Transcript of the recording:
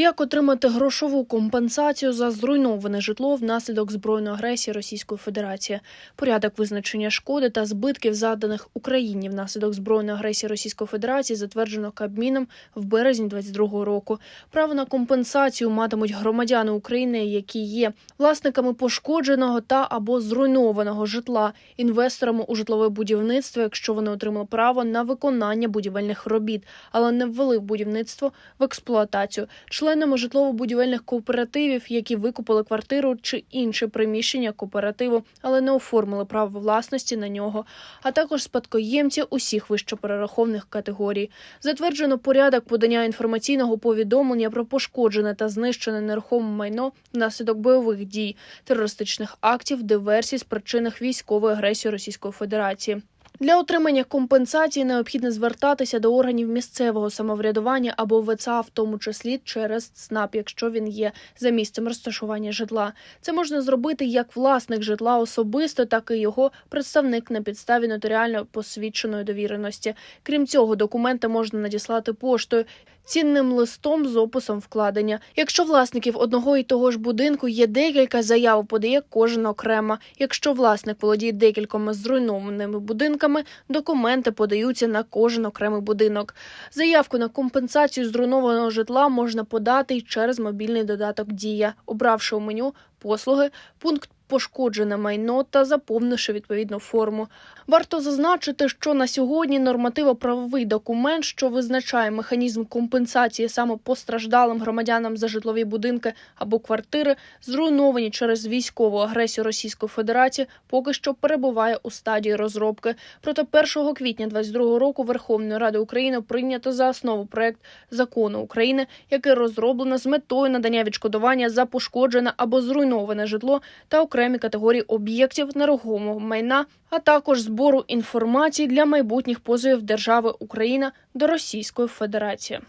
Як отримати грошову компенсацію за зруйноване житло внаслідок збройної агресії Російської Федерації? Порядок визначення шкоди та збитків, заданих Україні внаслідок збройної агресії Російської Федерації, затверджено Кабміном в березні 2022 року. Право на компенсацію матимуть громадяни України, які є власниками пошкодженого та або зруйнованого житла, інвесторами у житлове будівництво, якщо вони отримали право на виконання будівельних робіт, але не ввели будівництво в експлуатацію членами житлово-будівельних кооперативів, які викупили квартиру чи інше приміщення кооперативу, але не оформили право власності на нього, а також спадкоємці усіх вищеперерахованих категорій. Затверджено порядок подання інформаційного повідомлення про пошкоджене та знищене нерухоме майно внаслідок бойових дій, терористичних актів, диверсій, спричинених військової агресії Російської Федерації. Для отримання компенсації необхідно звертатися до органів місцевого самоврядування або ВЦА, в тому числі через ЦНАП, якщо він є за місцем розташування житла. Це можна зробити як власник житла особисто, так і його представник на підставі нотаріально посвідченої довіреності. Крім цього, документи можна надіслати поштою. Цінним листом з описом вкладення. Якщо власників одного і того ж будинку є декілька, заяву подає кожен окремо. Якщо власник володіє декількома зруйнованими будинками, документи подаються на кожен окремий будинок. Заявку на компенсацію зруйнованого житла можна подати й через мобільний додаток Дія, обравши у меню послуги пункт. Пошкоджене майно та заповнивши відповідну форму. Варто зазначити, що на сьогодні нормативо-правовий документ, що визначає механізм компенсації саме постраждалим громадянам за житлові будинки або квартири, зруйновані через військову агресію Російської Федерації, поки що перебуває у стадії розробки. Проте 1 квітня 2022 року Верховною Радою України прийнято за основу проект закону України, який розроблено з метою надання відшкодування за пошкоджене або зруйноване житло та окремі категорії об'єктів нерухомого майна, а також збору інформації для майбутніх позовів держави Україна до Російської Федерації.